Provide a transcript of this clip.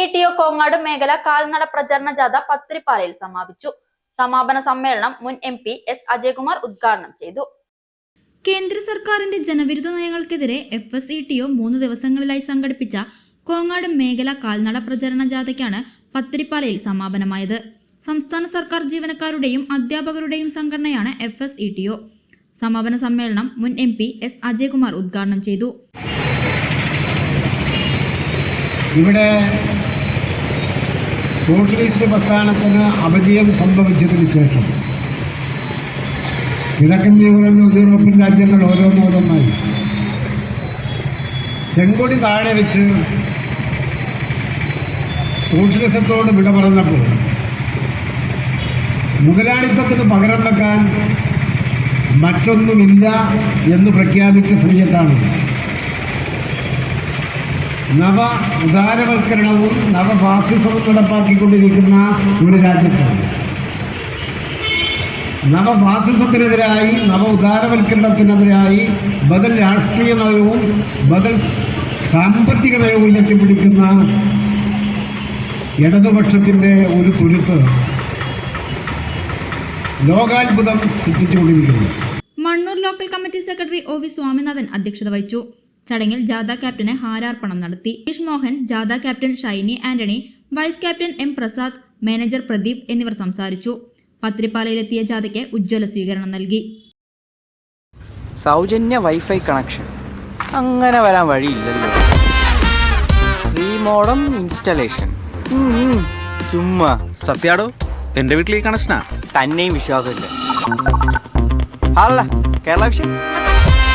E T O Kongad മേഖല കാൽനട പ്രചരണ ജാഥ പത്തിരിപ്പാലയിൽ സമാപിച്ചു. സമാപന സമ്മേളനം മുൻ എം പി എസ് അജയകുമാർ ഉദ്ഘാടനം ചെയ്തു. കേന്ദ്ര സർക്കാരിന്റെ ജനവിരുദ്ധ നയങ്ങൾക്കെതിരെ F S E T O മൂന്ന് ദിവസങ്ങളിലായി സംഘടിപ്പിച്ച കോങ്ങാട് മേഖല കാൽനട പ്രചരണ ജാഥയ്ക്കാണ് പത്തിരിപ്പാലയിൽ സമാപനമായത്. സംസ്ഥാന സർക്കാർ ജീവനക്കാരുടെയും അധ്യാപകരുടെയും സംഘടനയാണ് F S E T O. സമാപന സമ്മേളനം മുൻ എം പി എസ് അജയകുമാർ ഉദ്ഘാടനം ചെയ്തു. ഇവിടെ സോഷ്യലിസ്റ്റ് പ്രസ്ഥാനത്തിന് അപജയം സംഭവിച്ചതിന് ശേഷം കിഴക്കൻ യൂറോപ്പ് യൂറോപ്യൻ രാജ്യങ്ങൾ ഓരോന്നോരോന്നായി ചെങ്കൊടി താഴെ വെച്ച് സോഷ്യലിസത്തോട് വിട പറഞ്ഞപ്പോൾ മുതലാളിത്തത്തിന് പകരം വെക്കാൻ മറ്റൊന്നുമില്ല എന്ന് പ്രഖ്യാപിച്ച സമയത്താണ് നവ ഉദാരവൽക്കരണവും നവഫാസിസവും നടപ്പാക്കിക്കൊണ്ടിരിക്കുന്ന ഒരു രാജ്യത്താണ് നവഫാസിസത്തിനെതിരായി നവ ഉദാരവൽക്കരണത്തിനെതിരായി ബദൽ രാഷ്ട്രീയ നയവും ബദൽ സാമ്പത്തിക നയവും ഉയർത്തിപ്പിടിക്കുന്ന ഇടതുപക്ഷത്തിന്റെ ഒരു തുരുത്ത് ലോകാത്ഭുതം സൃഷ്ടിച്ചുകൊണ്ടിരിക്കുന്നു. Mannur local committee secretary O V Swaminathan അധ്യക്ഷത വഹിച്ചു. ചടങ്ങിൽ ജാഥ ക്യാപ്റ്റന് ഹാരാർപ്പണം നടത്തി. ഇഷ് മോഹൻ ജാഥ captain Shiny Antony vice captain M Prasad manager Pradeep എന്നിവർ സംസാരിച്ചു. പത്രിപ്പാലയിലെത്തിയ ജാഥയ്ക്ക് ഉജ്ജ്വല സ്വീകരണം നൽകി. സൗജന്യ വൈഫൈ കണക്ഷൻ. അങ്ങനെ വരാൻ വഴിയില്ലല്ലോ. Free modem installation. ചുമ്മാ. സത്യാടോ എന്റെ വീട്ടിൽ ഈ കണക്ഷനാ? തന്നെയും വിശ്വാസമില്ല. അല്ല കേരള വിഷൻ?